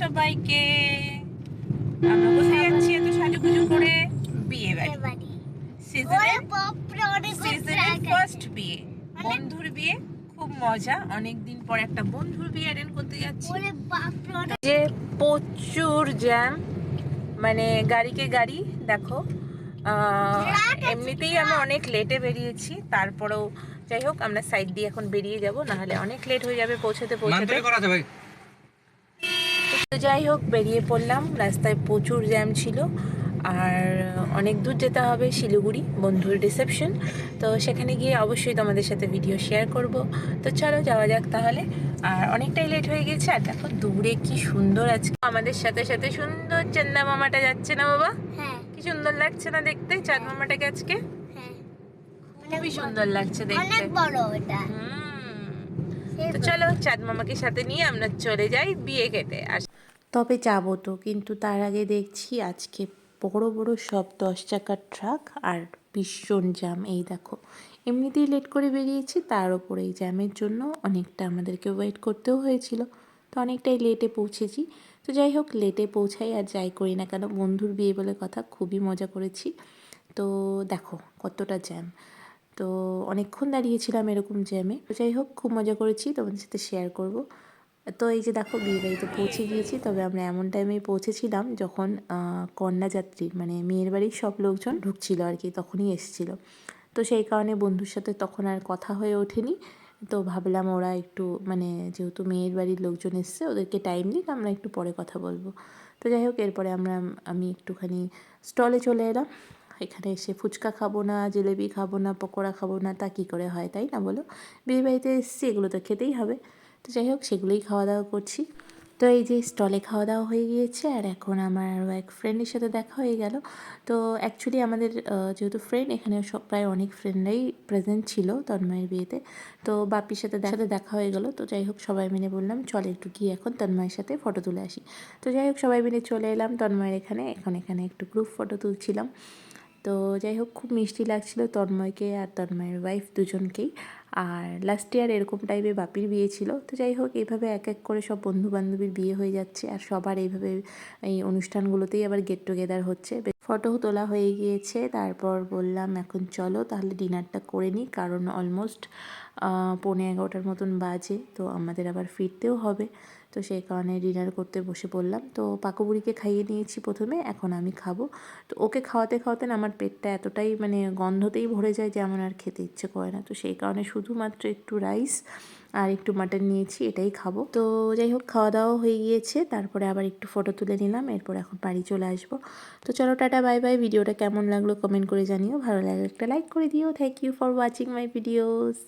সবাইকে। আমরা কোথায় যাচ্ছি এত সাজুগুজু করে বিয়ে বাড়ি। বাড়ি। সিজনের সিজনের ফার্স্ট বিয়ে। বন্ধুর বিয়ে খুব মজা। অনেক দিন পর একটা বন্ধুর বিয়ে অ্যাটেন্ড করতে যাচ্ছি। ওরে বাপরে অনেক যে প্রচুর জ্যাম মানে গাড়িকে গাড়ি দেখো এমনিতেই আমরা অনেক লেটে বেরিয়েছি। তারপরেও যাই হোক আমরা সাইড দিয়ে এখন বেরিয়ে যাব না হলে অনেক লেট হয়ে যাবে পৌঁছাতে পৌঁছাতে। তো যাই হোক বেরিয়ে পড়লাম। রাস্তায় প্রচুর জ্যাম ছিল। আর অনেক দূর যেতে হবে শিলিগুড়ি বন্ধুর রিসেপশন তো সেখানে গিয়ে অবশ্যই তোমাদের সাথে ভিডিও শেয়ার করব। তো চলো যাওয়া যাক তাহলে। আর অনেকটাই লেট হয়ে গেছে আর দেখো দূরে কি সুন্দর আজকে। আমাদের সাথে সাথে সুন্দর চান্দা মামাটা যাচ্ছে না বাবা? হ্যাঁ। কি সুন্দর লাগছে না দেখতে? চাঁদ মামাটাকে আজকে? হ্যাঁ। খুবই সুন্দর লাগছে দেখতে। অনেক বড় এটা। হুম। তো চলো চাঁদ মামাকে সাথে নিয়ে আমরা চলে যাই বিয়ে খেতে। আর তবে যাব তো কিন্তু তার আগে দেখছি আজকে বড় বড় সব দশ চাকার ট্রাক আর ভীষণ জ্যাম। এই দেখো এমনিতেই লেট করে বেরিয়েছি তার ওপরে এই জ্যামের জন্য অনেকটা আমাদেরকে ওয়েট করতেও হয়েছিল। তো অনেকটাই লেটে পৌঁছেছি। তো যাই হোক লেটে পৌঁছাই আর যাই করি না কেন বন্ধুর বিয়ে বলে কথা খুবই মজা করেছি। তো দেখো কতটা জ্যাম। তো অনেকক্ষণ দাঁড়িয়েছিলাম এরকম জ্যামে তো যাই হোক, খুব মজা করেছি, তোমাদের সাথে শেয়ার করব। তো এই যে দেখো বিয়ে বাড়িতে পৌঁছে গিয়েছি, তবে আমরা এমন টাইমে পৌঁছেছিলাম যখন কন্যাযাত্রী মানে মেয়ের বাড়ির সব লোকজন ঢুকছিল আর কি, তখনই এসেছিল। তো সেই কারণে বন্ধুর সাথে তখন আর কথা হয়ে ওঠেনি। তো ভাবলাম ওরা একটু মানে যেহেতু মেয়ের বাড়ির লোকজন এসছে, ওদেরকে টাইম দিক, আমরা একটু পরে কথা বলব। তো যাই হোক, এরপরে আমরা, আমি একটুখানি স্টলে চলে এলাম। এখানে এসে ফুচকা খাব না, জিলেবি খাব না, পকোড়া খাব না, তা কী করে হয়, তাই না বলো? বিয়ে বাড়িতে এসেছি, এগুলো তো খেতেই হবে। তো যাই হোক, সেগুলোই খাওয়া দাওয়া করছি। তো এই যে স্টলে খাওয়া দাওয়া হয়ে গিয়েছে, আর এখন আমার আরও এক ফ্রেন্ডের সাথে দেখা হয়ে গেল। তো অ্যাকচুয়ালি আমাদের যেহেতু ফ্রেন্ড এখানে সব প্রায় অনেক ফ্রেন্ডরাই প্রেজেন্ট ছিল তন্ময়ের বিয়েতে। তো বাপির সাথে দেখা সাথে দেখা হয়ে গেল। তো যাই হোক, সবাই মিলে বললাম, চল একটু গিয়ে এখন তন্ময়ের সাথে ফটো তুলে আসি। তো যাই হোক, সবাই মিলে চলে এলাম তন্ময়ের এখানে। এখন এখানে একটু গ্রুপ ফটো তুলছিলাম। তো যাই হোক, খুব মিষ্টি লাগছিল তন্ময়কে আর তন্ময়ের ওয়াইফ দুজনকেই। আর লাস্ট ইয়ার এরকম টাইপে বাপির বিয়ে ছিল। তো যাই হোক এইভাবে এক এক করে সব বন্ধু বান্ধবীর বিয়ে হয়ে যাচ্ছে। আর সবার এইভাবে এই অনুষ্ঠানগুলোতেই আবার গেট টুগেদার হচ্ছে। ফটো তোলা হয়ে গিয়েছে। তারপর বললাম, এখন চলো, তাহলে ডিনারটা করে নিই কারণ অলমোস্ট পৌনে এগারোটার মতন বাজে। তো আমাদের আবার ফিরতেও হবে। তো সেই কারণে ডিনার করতে বসে পড়লাম। তো পাকুবুড়িকে খাইয়ে নিয়েছি প্রথমে, এখন আমি খাব। তো ওকে খাওয়াতে খাওয়াতে না আমার পেটটা এতটাই মানে গন্ধতেই ভরে যায় যে আমার আর খেতে ইচ্ছে করে না। তো সেই কারণে শুধুমাত্র একটু রাইস আর একটু মাটন নিয়েছি, এটাই খাব। তো যাই হোক খাওয়া দাওয়া হয়ে গিয়েছে। তারপরে আবার একটু ফটো তুলে নিলাম, এরপর এখন বাড়ি চলে আসব। তো চলো, টাটা বাই বাই ভিডিওটা কেমন লাগল কমেন্ট করে জানিও। ভালো লাগলে একটা লাইক করে দিও। Thank you for watching my videos